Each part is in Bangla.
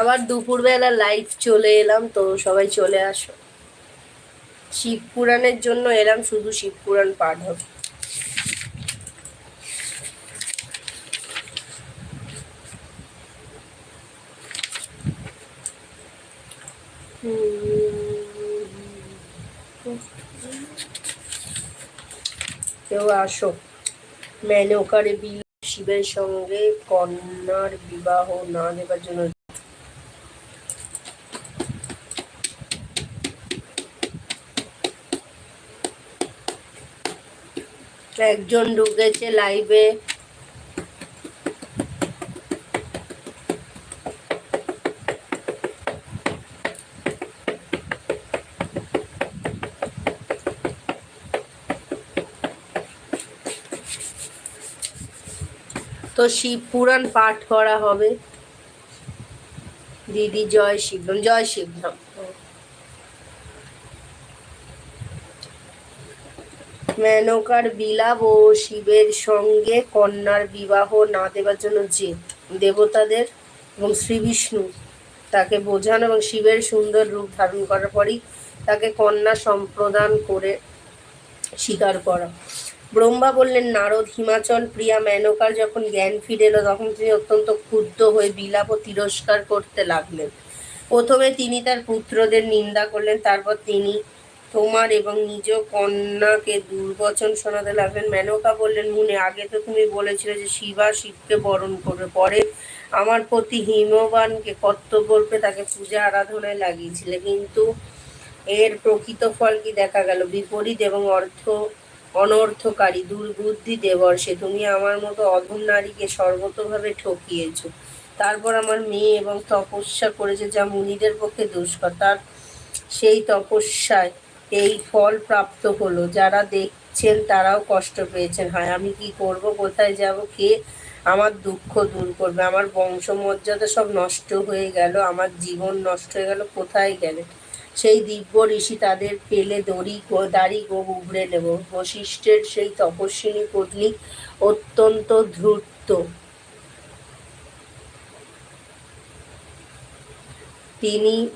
আবার দুপুরবেলা লাইভ চলে এলাম, তো সবাই চলে আসো। শিব পুরাণের জন্য এলাম, শুধু শিব পুরাণ পাঠ হবে। কেউ আসো। মেনকারে বিল, শিবের সঙ্গে কন্যার বিবাহ না দেবার জন্য একজন ঢুকেছে লাইভে তো শিব পুরাণ পাঠ করা হবে। দিদি জয় শিবরাম জয় শিবরাম। মেনকার বিলাপ ও শিবের সঙ্গে কন্যার বিবাহ না দেবার জন্য যে দেবতাদের এবং শ্রী বিষ্ণু তাকে বোঝান এবং শিবের সুন্দর রূপ ধারণ করার পরই তাকে কন্যা সম্প্রদান করে স্বীকার করা। ব্রহ্মা বললেন, নারদ, হিমাচল প্রিয়া মেনকার যখন জ্ঞান ফিরে এলো, তখন তিনি অত্যন্ত ক্ষুব্ধ হয়ে বিলাপ ও তিরস্কার করতে লাগলেন। প্রথমে তিনি তার পুত্রদের নিন্দা করলেন, তারপর তিনি তোমার এবং নিজ কন্যাকে দুর্বচন শোনাতে লাগলেন। মেনকা বললেন, মুনে, আগে তো তুমি বলেছিলে যে শিবা শিবকে বরণ করবে। পরে আমার প্রতি হিমবানকে কর্তব্যরূপে তাকে পূজা আরাধনায় লাগিয়েছিলে। কিন্তু এর প্রকৃত ফল কি দেখা গেল? বিপরীত এবং অর্থ, অনর্থকারী দুর্বুদ্ধি দেবর্ষে তুমি আমার মতো অধম নারীকে সর্বতভাবে ঠকিয়েছ। তারপর আমার মেয়ে এবং তপস্যা করেছে যা মুনিদের পক্ষে দুষ্কর। তার সেই তপস্যায় এই ফল প্রাপ্ত হলো। যারা দেখছেন তারাও কষ্ট পেয়েছেন। হায়, আমি কি করব? কোথায় যাব? কে আমার দুঃখ দূর করবে? আমার বংশমর্যাদা সব নষ্ট হয়ে গেল। আমার জীবন নষ্ট হয়ে গেল। কোথায় গেলে? সেই দিব্য ঋষি তাদের পেলে দড়ি দাড়ি গো উবড়ে নেব। বশিষ্ঠের সেই তপস্বিনী পত্নী অত্যন্ত ধূর্ত। তিনি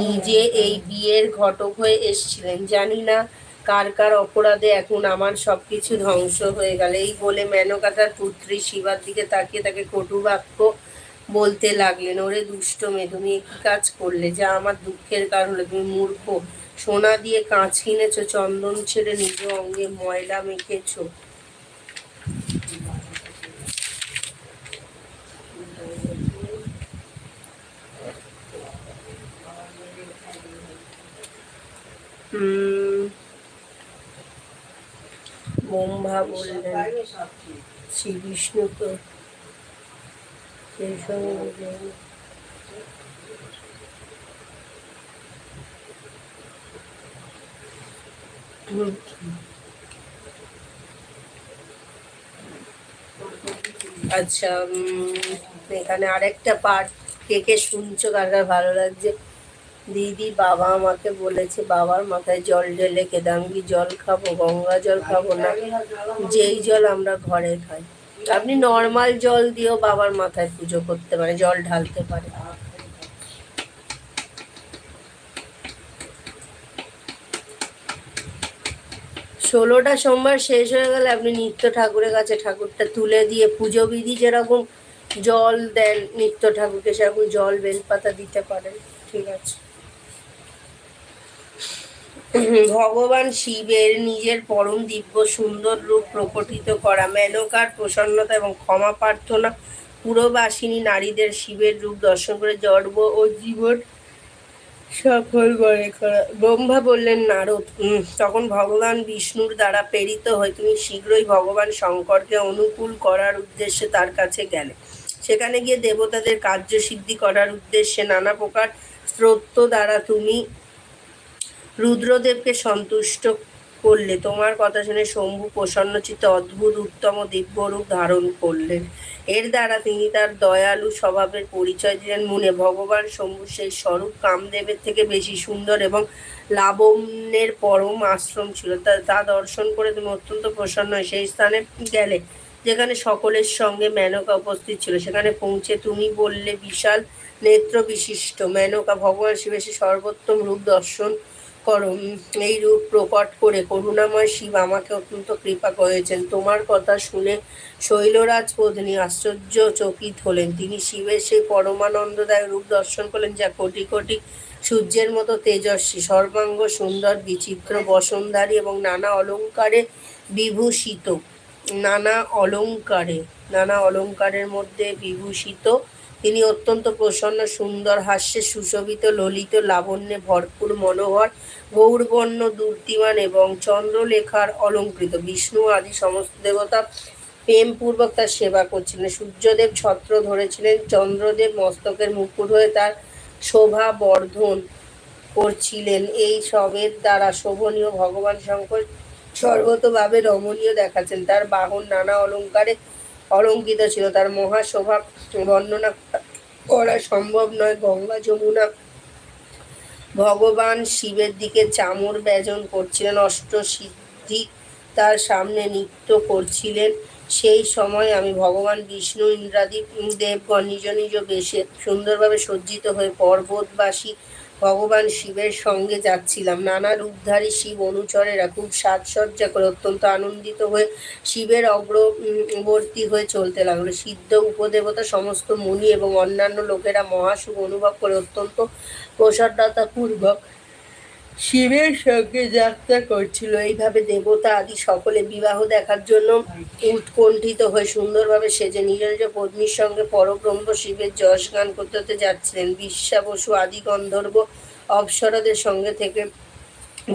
নিজে এই বিয়ের ঘটক হয়ে এসছিলেন। জানি না কার কার অপরাধে এখন আমার সবকিছু ধ্বংস হয়ে গেল। এই বলে মেনকাতার পুত্রী শিবার দিকে তাকিয়ে তাকে কটু বাক্য বলতে লাগলেন, ওরে দুষ্ট মেয়ে তুমি কি কাজ করলে? যা আমার দুঃখের কারণ হলো, তুমি মূর্খ। সোনা দিয়ে কাঁচ কিনেছো, চন্দন ছেড়ে নিজ অঙ্গে ময়লা মেখেছো। ব্রহ্মা বললেন শ্রী বিষ্ণু তো সেই সঙ্গে আচ্ছা এখানে আরেকটা পার্ট কে কে শুনছো, কার কার ভালো লাগছে? দিদি বাবা আমাকে বলেছে, বাবার মাথায় জল ঢেলে কেদাঙ্গি জল খাব, গঙ্গা জল খাব না, যেই জল আমরা ঘরে খাই। আপনি নর্মাল জল দিয়েও বাবার মাথায় পুজো করতে পারে জল ঢালতে পারে ষোলোটা সোমবার শেষ হয়ে গেলে আপনি নিত্য ঠাকুরের কাছে ঠাকুরটা তুলে দিয়ে পুজো বিধি যেরকম, জল দেন নিত্য ঠাকুরকে সেরকম জল বেলপাতা দিতে পারেন, ঠিক আছে। ভগবান শিবের নিজের পরম দিব্য সুন্দর রূপ প্রকটিত করা, মেনকার, প্রসন্নতা এবং ক্ষমা প্রার্থনা, পুরবাসিনী নারীদের শিবের রূপ দর্শন করে জন্ম ও জীবন সফল করা ব্রহ্মা বললেন, নারদ তখন ভগবান বিষ্ণুর দ্বারা প্রেরিত হয়ে, তুমি শীঘ্রই ভগবান শঙ্করকে অনুকূল করার উদ্দেশ্যে তার কাছে গেলে। সেখানে গিয়ে দেবতাদের কার্যসিদ্ধি করার উদ্দেশ্যে নানা প্রকার স্রোত দ্বারা তুমি রুদ্রদেবকে সন্তুষ্ট করলে, তোমার কথা শুনে শম্ভু প্রসন্নচিত্তে অদ্ভুত উত্তম দিব্যরূপ ধারণ করলেন। এর দ্বারা তিনি তার দয়ালু স্বভাবের পরিচয় দিলেন মনে। ভগবান শম্ভু সেই স্বরূপ কামদেবের থেকে বেশি সুন্দর এবং লাবণ্যের পরম আশ্রম ছিল। তা তা দর্শন করে তুমি অত্যন্ত প্রসন্ন হয় সেই স্থানে গেলে, যেখানে সকলের সঙ্গে মেনকা উপস্থিত ছিল। সেখানে পৌঁছে তুমি বললে, বিশাল নেত্র বিশিষ্ট মেনকা। ভগবান শিবের সর্বোত্তম রূপ দর্শন করো এই রূপ প্রকট করে করুণাময় শিব আমাকে অত্যন্ত কৃপা করেছেন। তোমার কথা শুনে শৈলরাজ পত্নী আশ্চর্য চকিত হলেন। তিনি শিবের সেই পরমানন্দদায়ক রূপ দর্শন করলেন যা কোটি কোটি সূর্যের মতো তেজস্বী, সর্বাঙ্গ সুন্দর, বিচিত্র, বসনধারী এবং নানা অলঙ্কারে বিভূষিত, নানা অলঙ্কারে, নানা অলঙ্কারের মধ্যে বিভূষিত। তিনি অত্যন্ত প্রসন্ন, সুন্দর হাস্যে সুশোভিত, ললিত, লাবণ্যে ভরপুর, মনোহর গৌরবর্ণ, দূর্তিমান এবং চন্দ্রলেখার অলঙ্কৃত। বিষ্ণু আদি সমস্ত দেবতা প্রেমপূর্বক তার সেবা করছিলেন। সূর্যদেব ছত্র ধরেছিলেন। চন্দ্রদেব মস্তকের মুকুট হয়ে তার শোভা বর্ধন করছিলেন। এই সবের দ্বারা শোভনীয় ভগবান শঙ্কর সর্বতভাবে রমণীয় দেখাচ্ছেন। তার বাহন নানা অলঙ্কারে অলঙ্কিত ছিল। তার মহাশোভা বর্ণনা করা সম্ভব নয়। গঙ্গা যমুনা ভগবান শিবের দিকে চামর ব্যজন করছিলেন অষ্ট সিদ্ধি তার সামনে নৃত্য করছিলেন। সেই সময় আমি ভগবান বিষ্ণু, ইন্দ্রাদি দেবগণ নিজ নিজ বেশে সুন্দরভাবে সজ্জিত হয়ে পর্বতবাসী ভগবান শিবের সঙ্গে যাচ্ছিলাম। নানা রূপধারী শিব অনুচরেরা খুব সাজসজ্জা করে অত্যন্ত আনন্দিত হয়ে শিবের অগ্রবর্তী হয়ে চলতে লাগল। সিদ্ধ উপদেবতা সমস্ত মুনি এবং অন্যান্য লোকেরা মহাশুভ অনুভব করে অত্যন্ত প্রসারদাতা পূর্বক শিবের সঙ্গে যাত্রা করছিল। এইভাবে দেবতা আদি সকলে বিবাহ দেখার জন্য উৎকণ্ঠিত হয়ে সুন্দরভাবে সেজে নিজ নিজ পত্নীর সঙ্গে পরব্রহ্ম শিবের যশ গান করতে করতে যাচ্ছিলেন। বিশ্বা বসু আদি গন্ধর্ব অপ্সরাদের সঙ্গে থেকে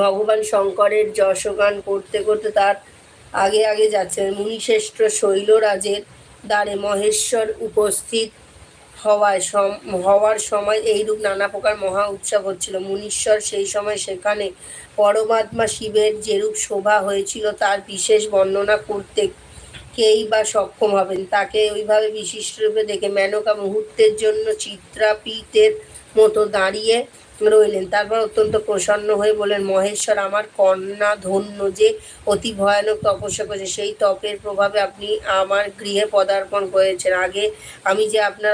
ভগবান শঙ্করের যশগান করতে করতে তার আগে আগে যাচ্ছেন মুনিশ্রেষ্ঠ শৈলরাজের দ্বারে মহেশ্বর উপস্থিত হওয়ায় হওয়ার সময় এইরূপ নানা প্রকার মহা উৎসব হচ্ছিল। মুনীশ্বর সেই সময় সেখানে পরমাত্মা শিবের যেরূপ শোভা হয়েছিল, তার বিশেষ বর্ণনা করতে কেই বা সক্ষম হবেন? তাকে ওইভাবে বিশিষ্ট রূপে দেখে মেনকা মুহূর্তের জন্য চিত্রাপিতের মতো দাঁড়িয়ে রইলেন। তারপর অত্যন্ত প্রসন্ন হয়ে বললেন, মহেশ্বর, আমার কন্যা ধন্য যে অতি ভয়ানক তপস্যা করেছে, সেই তপের প্রভাবে আপনি আমার গৃহে পদার্পণ করেছেন। আগে আমি যে আপনার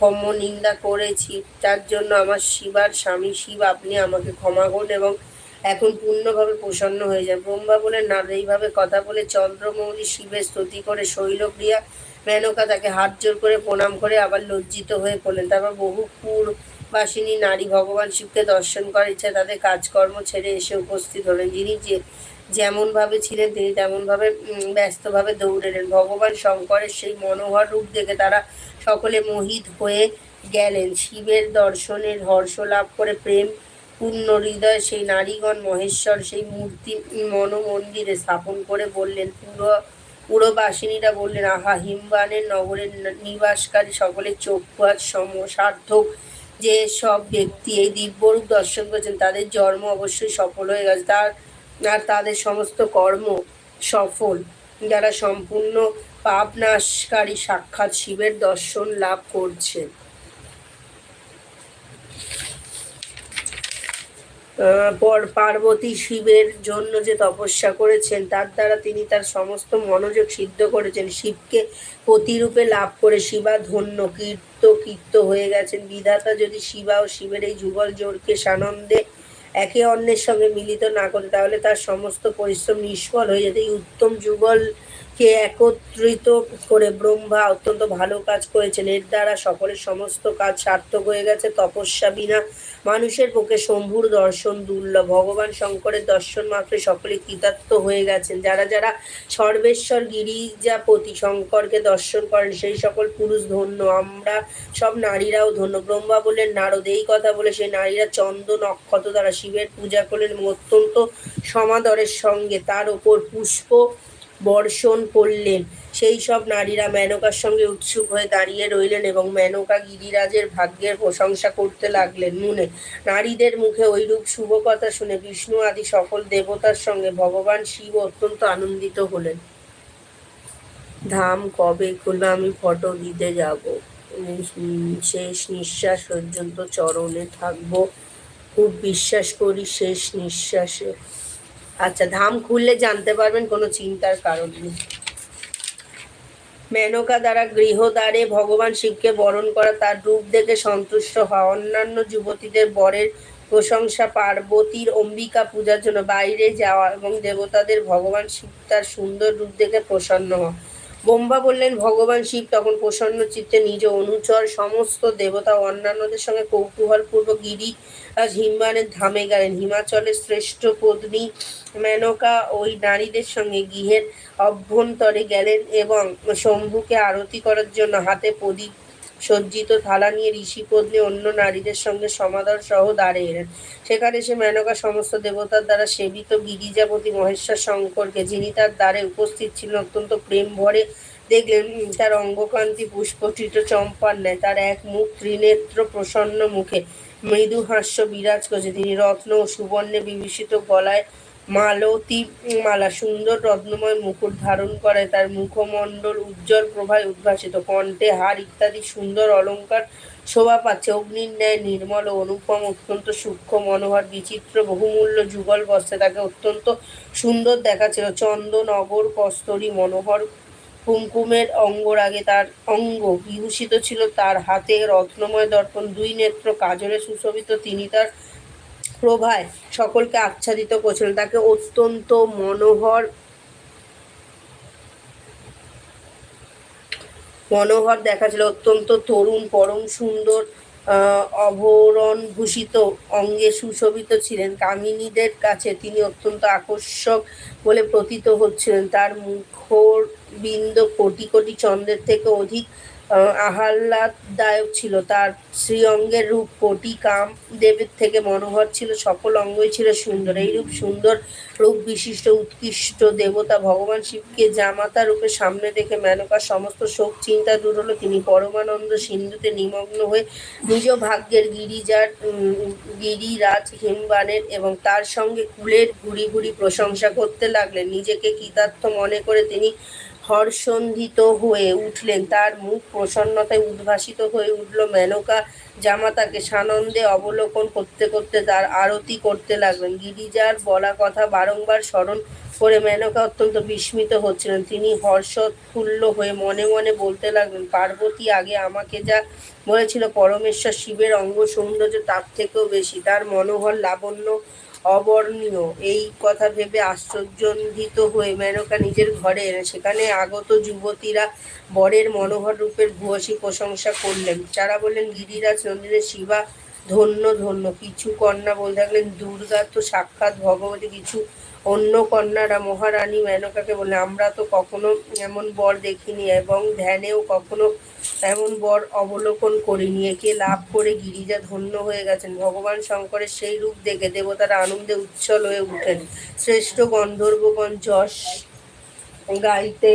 অক্ষম্য নিন্দা করেছি, তার জন্য আমার শিবার স্বামী শিব, আপনি আমাকে ক্ষমা করুন এবং এখন পূর্ণভাবে প্রসন্ন হয়ে যায় ব্রহ্মা বলেন, না এইভাবে কথা বলে চন্দ্রমৌলি শিবের স্তুতি করে শৈলক্রিয়া মেনকা তাকে হাত জোর করে প্রণাম করে আবার লজ্জিত হয়ে পড়লেন। তারপর বহু বাসিনী নারী ভগবান শিবকে দর্শন করার ইচ্ছা তাদের কাজকর্ম ছেড়ে এসে উপস্থিত হলেন। যিনি যে যেমনভাবে ছিলেন, তিনি তেমনভাবে ব্যস্তভাবে দৌড়ে এলেন ভগবান শঙ্করের সেই মনোহর রূপ দেখে তারা সকলে মোহিত হয়ে গেলেন। শিবের দর্শনের হর্ষ লাভ করে প্রেম, পূর্ণ হৃদয় সেই নারীগণ মহেশ্বর সেই মূর্তি, মনোমন্দিরে স্থাপন করে বললেন, পুরো, পুরবাসিনীরা বললেন, আহা হিমবানের নগরের নিবাসকারী সকলের চক্ষু আজ সম সার্থক যে সব ব্যক্তি এই দিব্যরূপ দর্শন করেছেন, তাদের জন্ম অবশ্যই সফল হয়ে গেছে। তার আর তাদের সমস্ত কর্ম সফল। যারা সম্পূর্ণ পাপ নাশকারী সাক্ষাৎ শিবের দর্শন লাভ করছে। পর পার্বতী শিবের জন্য যে তপস্যা করেছেন, তার দ্বারা তিনি তার সমস্ত মনোযোগ সিদ্ধ করেছেন। শিবকে প্রতিরূপে লাভ করে শিবা ধন্য কীর্ত কীর্ত হয়ে গেছেন। বিধাতা যদি শিবা ও শিবের এই যুগল জোরকে সানন্দে একে অন্যের সঙ্গে মিলিত না করে, তাহলে তার সমস্ত পরিশ্রম নিষ্ফল হয়ে যেত। উত্তম উত্তম যুগলকে একত্রিত করে ব্রহ্মা অত্যন্ত ভালো কাজ করেছেন। এর দ্বারা সকলের সমস্ত কাজ সার্থক হয়ে গেছে। তপস্যা বিনা মানুষের পক্ষে শম্ভুর দর্শন দুর্লভ। ভগবান শঙ্করের দর্শন মাত্র সকলে কৃতার্থ হয়ে গেছেন। যারা যারা সর্বেশ্বর গিরিজাপতি শঙ্করকে দর্শন করেন, সেই সকল পুরুষ ধন্য। আমরা সব নারীরাও ধন্য। ব্রহ্মা বললেন, নারদ, এই কথা বলে সেই নারীরা চন্দ্র নক্ষত্র দ্বারা শিবের পূজা করলেন অত্যন্ত সমাদরের সঙ্গে তার ওপর পুষ্প বর্ষণ করলেন। সেই সব নারীরা মেনকার সঙ্গে উৎসুক হয়ে দাঁড়িয়ে রইলেন এবং মেনকা গিরিরাজের ভাগ্যের প্রশংসা করতে লাগলেন মুনে। নারীদের মুখে ওইরূপ শুভ কথা শুনে বিষ্ণু আদি সকল দেবতার সঙ্গে ভগবান শিব অত্যন্ত আনন্দিত হলেন। ধাম কবে খুলে আমি ফটো দিতে যাব। শেষ নিঃশ্বাস পর্যন্ত চরণে থাকব। খুব বিশ্বাস করি শেষ নিঃশ্বাসে। আচ্ছা ধাম খুললে জানতে পারবেন কোনো চিন্তার কারণ নেই। মেনকা দ্বারা গৃহদ্বারে ভগবান শিবকে বরণ করা, তার রূপ দেখে সন্তুষ্ট হওয়া, অন্যান্য যুবতীদের বরের প্রশংসা, পার্বতীর অম্বিকা পূজার জন্য বাইরে যাওয়া এবং দেবতাদের ভগবান শিব তার সুন্দর রূপ দেখে প্রসন্ন হওয়া। ব্রহ্মা বললেন, ভগবান শিব তখন প্রসন্ন চিত্তে নিজ অনুচর, সমস্ত দেবতা অন্যান্যদের সঙ্গে কৌতূহলপূর্বক গিরি আজ হিমবানের ধামে গেলেন। হিমাচলের শ্রেষ্ঠ পত্নী মেনকা ওই নারীদের সঙ্গে গৃহের অভ্যন্তরে গেলেন এবং শম্ভুকে আরতি করার জন্য হাতে প্রদীপ সজ্জিত থালা নিয়ে ঋষি পত্নী অন্য নারীদের সঙ্গে সমাদর সহ দাঁড়িয়ে এলেন। সেখানে সে মেনকা সমস্ত দেবতার দ্বারা সেবিত গিরিজাপতি মহেশ্বর শঙ্করকে, যিনি তার দ্বারে উপস্থিত ছিলেন, অত্যন্ত প্রেম ভরে দেখলেন তার অঙ্গকান্তি পুষ্পটিত চম্পার নেয় তার এক মুখ ত্রিনেত্র প্রসন্ন মুখে। মৃদু হাস্য বিরাজ করছে। তিনি রত্ন ও সুবর্ণে বিভূষিত গলায় মালতী, মালা সুন্দর রত্নময় মুকুট ধারণ করে, তার মুখমণ্ডল উজ্জ্বল প্রভায় উদ্ভাসিত। কণ্ঠে হার ইত্যাদি সুন্দর অলঙ্কার শোভা পাচ্ছে। অগ্নির ন্যায় নির্মল ও অনুপম, অত্যন্ত সূক্ষ্ম, মনোহর, বিচিত্র, বহুমূল্য যুগল বস্ত্রে তাকে অত্যন্ত সুন্দর দেখাচ্ছিল। চন্দন, অগর, কস্তরী, মনোহর কুমকুমের অঙ্গরাগে তার অঙ্গ বিভূষিত ছিল। তার হাতে রত্নময় দর্পণ, দুই নেত্র, কাজলে সুশোভিত, তিনি তার প্রভায় সকলকে আচ্ছাদিত করছিলেন তাকে অত্যন্ত মনোহর মনোহর দেখাচ্ছিল। অত্যন্ত তরুণ, পরম সুন্দর অভরণ ভূষিত অঙ্গে সুশোভিত ছিলেন। কামিনীদের কাছে তিনি অত্যন্ত আকর্ষক বলে প্রতীত হচ্ছিলেন। তার মুখর বিন্দ কোটি কোটি চন্দ্রের থেকে অধিক আহ্লাদদায়ক ছিল। তার শ্রী অঙ্গের রূপ কোটি কাম দেবের থেকে মনোহর ছিল, সকল অঙ্গই ছিল সুন্দর। এই রূপ সুন্দর রূপ বিশিষ্ট, উৎকৃষ্ট দেবতা ভগবান শিবকে জামাতা রূপে সামনে দেখে মেনকার সমস্ত শোক, চিন্তা দূর হলো। তিনি পরমানন্দ সিন্ধুতে নিমগ্ন হয়ে নিজ ভাগ্যের গিরিজার গিরিরাজ হিমবানের এবং তার সঙ্গে কুলের ঘুরি ঘুরি প্রশংসা করতে লাগলেন। নিজেকে কৃতার্থ মনে করে তিনি হর্ষন্ধিত হয়ে উঠলেন। তার মুখ প্রসন্নতায় উদ্ভাসিত হয়ে উঠল মেনকা। জামাতাকে সানন্দে অবলোকন করতে করতে তার আরতি করতে লাগলেন। গিরিজার বলা কথা বারংবার স্মরণ করে মেনকা অত্যন্ত বিস্মিত হচ্ছিলেন। তিনি হর্ষোৎফুল্ল হয়ে মনে মনে বলতে লাগলেন, পার্বতী, আগে আমাকে যা বলেছিল, পরমেশ্বর শিবের অঙ্গ সৌন্দর্য তার থেকেও বেশি। তার মনোহর লাবণ্য অবর্ণীয় এই কথা ভেবে আশ্চর্যজনিত হয়ে মেনকা নিজের ঘরে সেখানে আগত যুবতীরা বরের মনোহর রূপের ভূয়সী প্রশংসা করলেন। যারা বললেন, গিরিরাজ নন্দিনের শিবা ধন্য ধন্য। কিছু কন্যা বলে থাকলেন, দুর্গা তো সাক্ষাৎ ভগবতী। কিছু অন্য কন্যারা মহারানী মেনকাকে বলে, আমরা তো কখনো এমন বর দেখিনি এবং ধ্যানেও কখনো এমন বর অবলোকন করিনি। একে লাভ করে গিরিজা ধন্য হয়ে গেছেন। ভগবান শঙ্করের সেই রূপ দেখে দেবতারা আনন্দে উচ্ছল হয়ে উঠেন। শ্রেষ্ঠ গন্ধর্বগণ যশ গাইতে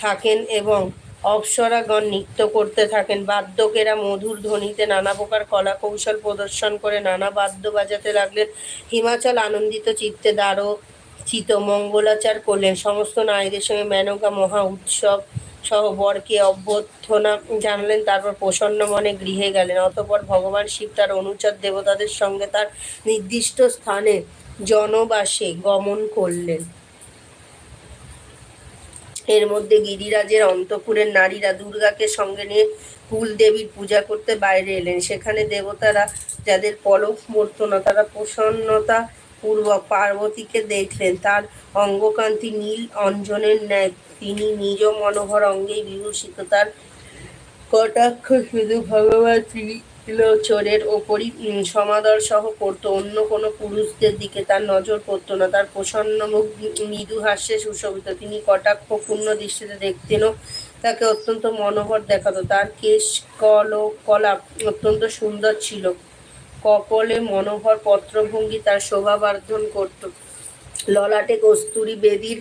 থাকেন এবং অপ্সরাগণ নৃত্য করতে থাকেন। বাদ্যকেরা মধুর ধ্বনিতে নানা প্রকার কলা কৌশল প্রদর্শন করে, নানা বাদ্য বাজাতে লাগলেন। হিমাচল আনন্দিত চিত্তে দ্বারো চিত মঙ্গলাচার করলেন। সমস্ত নারীদের সঙ্গে মেনকা মহা উৎসব সহ বরকে অভ্যর্থনা জানলেন। তারপর প্রসন্ন মনে গৃহে গেলেন। অতপর ভগবান শিব তার অনুচর দেবতাদের সঙ্গে তার নির্দিষ্ট স্থানে জনবাসে গমন করলেন। এর মধ্যে গিরিরাজের অন্তপুরের নারীরা দুর্গাকে সঙ্গে নিয়ে কুলদেবীর পূজা করতে বাইরে এলেন। সেখানে দেবতারা যাদের পলক মরত না তারা প্রসন্নতা পূর্বক পার্বতীকে দেখলেন। তার অঙ্গকান্তি নীল অঞ্জনের ন্যায়। তিনি নিজ মনোহর অঙ্গেই বিভূষিত। তার কটাক্ষ শুধু ভগবান ত্রিলোচনের ওপরই সমাদর সহ করতো অন্য কোনো পুরুষদের দিকে তার নজর পড়তো না। তার প্রসন্ন মুখ, মৃদু হাস্যে সুশোভিত। তিনি কটাক্ষপূর্ণ দৃষ্টিতে দেখতেনও তাকে অত্যন্ত মনোহর দেখাতো। তার কেশ, কল কলা অত্যন্ত সুন্দর ছিল। কপলে মনোহর পত্রভঙ্গি তার শোভা বর্ধন করত। ললাটে কস্তুরী বেদির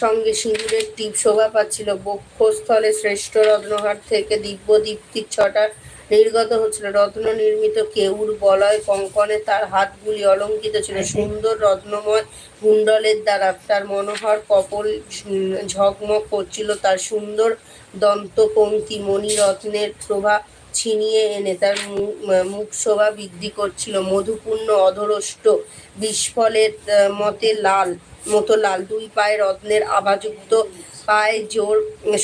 সঙ্গে সিঁদুরের টিপ শোভা পাচ্ছিল। বক্ষস্থলে শ্রেষ্ঠ রত্নহার থেকে দিব্য দীপ্তির ছটা নির্গত হচ্ছিল। রত্ন নির্মিত কেউর বলয় কঙ্কনে তার হাতগুলি অলঙ্কিত ছিল। সুন্দর রত্নময় কুণ্ডলের দ্বারা তার মনোহর কপল ঝকমক করছিল। তার সুন্দর দন্তপঙ্ক্তি মণিরত্নের প্রভা ছিনিয়ে এনে তার মুখ শোভা বৃদ্ধি করছিল। মধুপূর্ণ অধরষ্ট বিস্ফলের মতে লাল মতো লাল। দুই পায়ে রত্নের আভাযুক্ত পায়ে জোর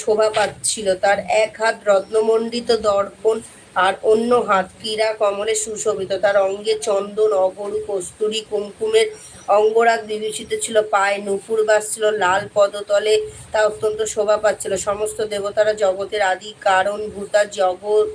শোভা পাচ্ছিল। তার এক হাত রত্নমণ্ডিত দর্পণ আর অন্য হাত, ক্রীড়া কমলে সুশোভিত। তার অঙ্গে চন্দন, অগরু, কস্তুরী, কুমকুমের অঙ্গরাগ বিভূষিত ছিল। পায়ে নুপুর ছিল লাল পদতলে তা অত্যন্ত শোভা পাচ্ছিল। সমস্ত দেবতারা জগতের আদি কারণ ভূতা জগৎ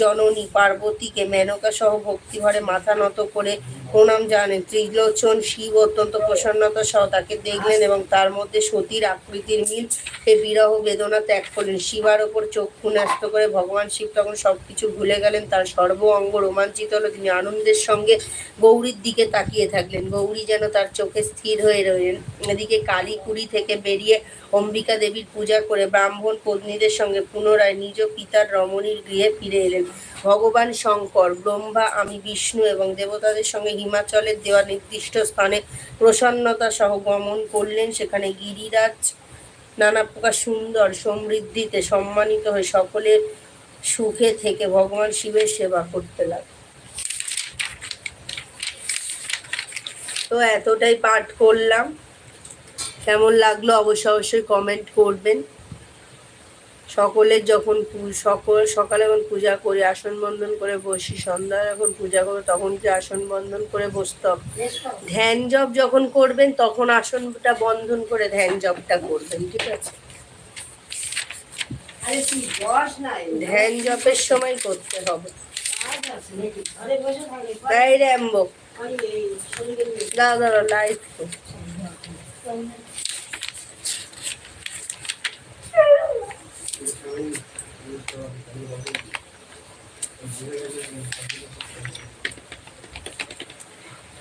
জননী পার্বতীকে মেনকা সহ ভক্তিভরে মাথা নত করে প্রণাম জানেন ত্রিলোচন শিব অত্যন্ত প্রসন্নতা সহ তাকে দেখলেন এবং তার মধ্যে সতীর আকৃতির মিল সে বিরহ বেদনা ত্যাগ করলেন। শিবার ওপর চক্ষু ন্যস্ত করে ভগবান শিব তখন সবকিছু ভুলে গেলেন। তার সর্ব অঙ্গ রোমাঞ্চিত হলো। তিনি আনন্দের সঙ্গে গৌরীর দিকে তাকিয়ে থাকলেন। গৌরী যেন তার চোখে স্থির হয়ে রইলেন। এদিকে কালীকুড়ি থেকে বেরিয়ে অম্বিকা দেবীর পূজা করে ব্রাহ্মণ পত্নীদের সঙ্গে পুনরায় নিজ পিতার রমণীর গৃহে ফিরে এলেন। ভগবান শঙ্কর, ব্রহ্মা, আমি বিষ্ণু এবং দেবতাদের সঙ্গে হিমাচলের দেওয়া নির্দিষ্ট স্থানে প্রসন্নতা সহ গমন করলেন। সেখানে গিরিরাজ নানা প্রকার সুন্দর সমৃদ্ধিতে সম্মানিত হয়ে সকলের সুখে থেকে ভগবান শিবের সেবা করতে লাগলেন। তো এতটাই পাঠ করলাম। কেমন লাগল অবশ্যই অবশ্যই কমেন্ট করবেন। সকলের যখন সকল সকালে যখন পূজা করি আসন বন্ধন করে বসি সন্ধ্যায় যখন পূজা করব তখন কি আসন বন্ধন করে বসতে হবে? ধ্যান জপ যখন করবেন তখন আসনটা বন্ধন করে ধ্যান জপটা করবেন ঠিক আছে? ধ্যান জপের সময় করতে হবে। তাই র্যাম্বো। দাঁড়া লাইট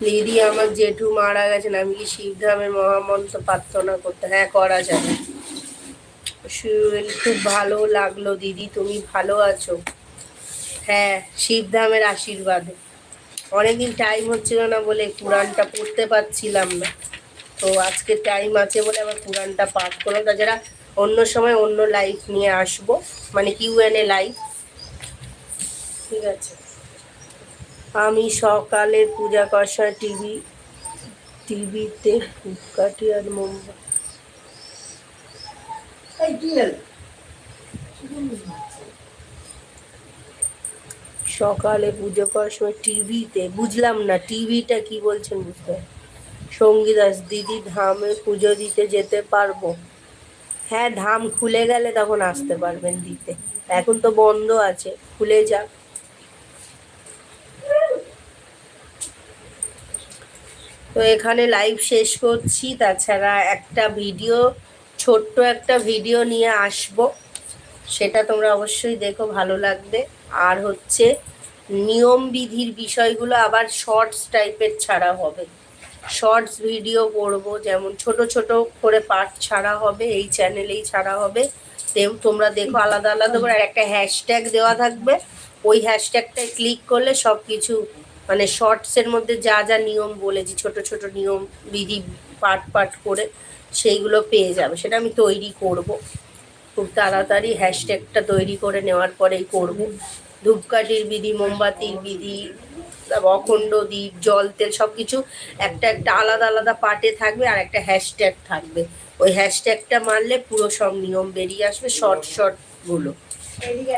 দিদি আমার জেঠু মারা গেছেন, আমি কি শিবধামের মহামন্ত্র প্রার্থনা করতে? হ্যাঁ করা যাবে খুব ভালো লাগল দিদি, তুমি ভালো আছো? হ্যাঁ শিবধামের আশীর্বাদে। অনেকদিন টাইম হচ্ছিল না বলে কোরআনটা পড়তে পারছিলাম না। তো আজকে টাইম আছে বলে আমার কোরআনটা পাঠ করলাম। তাছাড়া অন্য সময় অন্য লাইফ নিয়ে আসব। মানে কিউ এন এ লাইফ ঠিক আছে? আমি সকালে পূজা করার সময় টিভি টিভিতে ধূপকাঠি আর মোমবাতি সকালে পুজো করার সময় টিভিতে বুঝলাম না টিভিটা কি বলছেন বুঝতে? পারছি। সঙ্গীতাস দিদি ধামে পুজো দিতে যেতে পারব? হ্যাঁ ধাম খুলে গেলে তখন আসতে পারবেন দিতে। এখন তো বন্ধ আছে, খুলে যাক। তো এখানে লাইভ শেষ করছি, তাছাড়া একটা ভিডিও ছোট্ট একটা ভিডিও নিয়ে আসব। সেটা তোমরা অবশ্যই দেখো, ভালো লাগবে। আর হচ্ছে, নিয়ম বিধির বিষয়গুলো আবার শর্টস টাইপের ছাড়া হবে। শর্টস ভিডিও করব, যেমন ছোট ছোট করে পার্ট ছাড়া হবে, এই চ্যানেলেই ছাড়া হবে। তেম তোমরা দেখো আলাদা আলাদা করে একটা হ্যাশট্যাগ দেওয়া থাকবে। ওই হ্যাশট্যাগটায় ক্লিক করলে সব কিছু মানে শর্টসের মধ্যে যা যা নিয়ম বলেছি, ছোট ছোট নিয়ম, বিধি পার্ট পার্ট করে সেইগুলো পেয়ে যাবে। সেটা আমি তৈরি করব। খুব তাড়াতাড়ি হ্যাশট্যাগটা তৈরি করে নেওয়ার পরেই করব। ধূপকাঠির বিধি মোমবাতির বিধি অখণ্ড দ্বীপ জল তেল সব কিছু একটা একটা আলাদা আলাদা পার্টে থাকবে আর একটা হ্যাশট্যাগ থাকবে। ওই হ্যাশট্যাগটা মারলে পুরো সব নিয়ম বেরিয়ে আসবে শর্ট শর্টগুলো।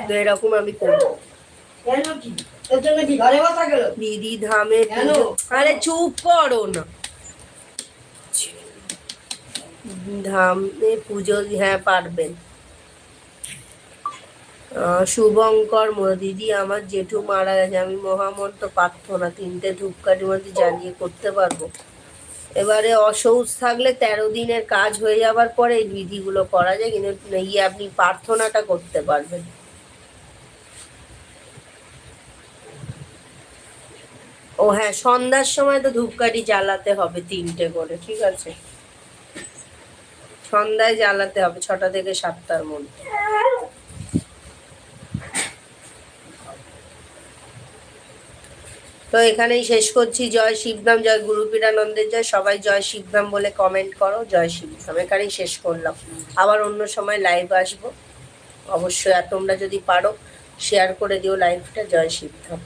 তো এরকম আমি করব। দিদি ধামে আরে চুপ করো না। ধামে পুজো হ্যাঁ পারবেন। শুভঙ্কর দিদি আমার জেঠু মারা গেছে। আমি মহামন্ত্র প্রার্থনা, তিনটে ধূপকাঠি মধ্যে জ্বালিয়ে করতে পারব। এবারে অসৌচ থাকলে তেরো দিনের কাজ হয়ে যাবার পরে এই বিধিগুলো করা যায়, কিন্তু ইয়ে আপনি প্রার্থনাটা করতে পারবেন। ও হ্যাঁ সন্ধ্যার সময় তো ধূপকাঠি জ্বালাতে হবে তিনটে করে, ঠিক আছে? সন্ধ্যায় জ্বালাতে হবে, ছটা থেকে সাতটার মধ্যে। তো এখানেই শেষ করছি। জয় শিবনাম জয় গুরুপীরানন্দের জয়। সবাই জয় শিবনাম বলে কমেন্ট করো। জয় শিবনাম এখানেই শেষ করলাম। আবার অন্য সময় লাইভ আসব। অবশ্যই আর তোমরা যদি পারো শেয়ার করে দিও লাইভটা জয় শিবধাম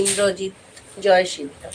ইন্দ্রজিৎ, জয় শিবধাম